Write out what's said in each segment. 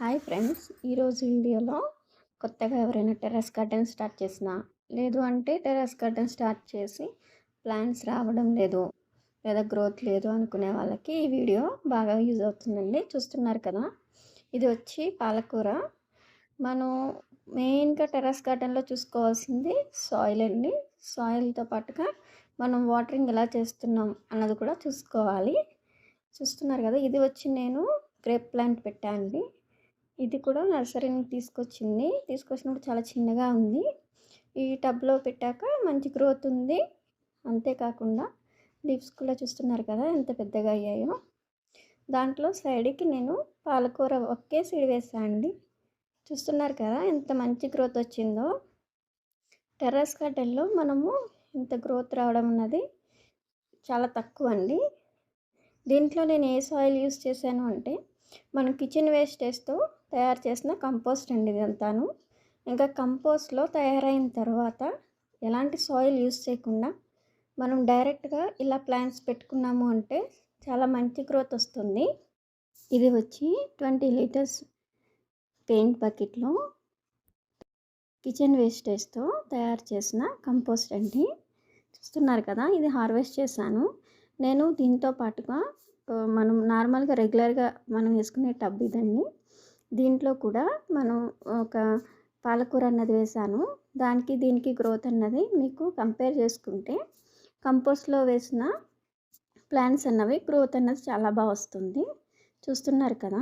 Hi friends ఈరోజు వీడియోలో కొత్తగా ఎవరైనా టెర్రస్ గార్డెన్ స్టార్ట్ చేసినా లేదు అంటే టెర్రస్ గార్డెన్ స్టార్ట్ చేసి ప్లాంట్స్ రావడం లేదు లేదా గ్రోత్ లేదు అనుకునే వాళ్ళకి ఈ వీడియో బాగా యూజ్ అవుతుందండి. చూస్తున్నారు కదా ఇది వచ్చి పాలకూర. మనం మెయిన్గా టెర్రస్ గార్డెన్లో చూసుకోవాల్సింది సాయిల్ అండి. సాయిల్తో పాటుగా మనం వాటరింగ్ ఎలా చేస్తున్నాం అన్నది కూడా చూసుకోవాలి. చూస్తున్నారు కదా ఇది వచ్చి నేను గ్రేప్ ప్లాంట్ పెట్టానండి ఇది కూడా నర్సరీ నుంచి తీసుకొచ్చింది. తీసుకొచ్చినప్పుడు చాలా చిన్నగా ఉంది. ఈ టబ్లో పెట్టాక మంచి గ్రోత్ ఉంది. అంతేకాకుండా లీవ్స్ కూడా చూస్తున్నారు కదా ఎంత పెద్దగా అయ్యాయో. దాంట్లో సైడ్కి నేను పాలకూర ఒకే సీడ్ వేసాను అండి. చూస్తున్నారు కదా ఎంత మంచి గ్రోత్ వచ్చిందో. టెర్రస్ గార్డెన్లో మనము ఇంత గ్రోత్ రావడం అన్నది చాలా తక్కువ అండి. దీంట్లో నేను ఏ సాయిల్ యూస్ చేశాను అంటే మనం కిచెన్ వేస్టేజ్తో తయారు చేసిన కంపోస్ట్ అండి ఇదంతాను. ఇంకా కంపోస్ట్లో తయారైన తర్వాత ఎలాంటి సాయిల్ యూస్ చేయకుండా మనం డైరెక్ట్గా ఇలా ప్లాంట్స్ పెట్టుకున్నాము అంటే చాలా మంచి గ్రోత్ వస్తుంది. ఇది వచ్చి ట్వంటీ లీటర్స్ పెయింట్ బకెట్లో కిచెన్ వేస్టేజ్తో తయారు చేసిన కంపోస్ట్ అండి. చూస్తున్నారు కదా ఇది హార్వెస్ట్ చేశాను. నేను దీంతో పాటుగా మనం నార్మల్గా రెగ్యులర్గా మనం వేసుకునే టబ్ ఇదండి. దీంట్లో కూడా మనం ఒక పాలకూర అన్నది వేసాను. దానికి దీనికి గ్రోత్ అన్నది మీకు కంపేర్ చేసుకుంటే కంపోస్ట్లో వేసిన ప్లాంట్స్ అన్నవి గ్రోత్ అన్నది చాలా బాగా వస్తుంది. చూస్తున్నారు కదా?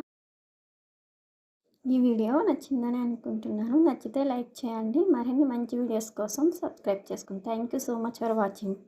ఈ వీడియో నచ్చిందని అనుకుంటున్నాను. నచ్చితే లైక్ చేయండి. మరిన్ని మంచి వీడియోస్ కోసం సబ్స్క్రైబ్ చేసుకోండి thank you so much for watching.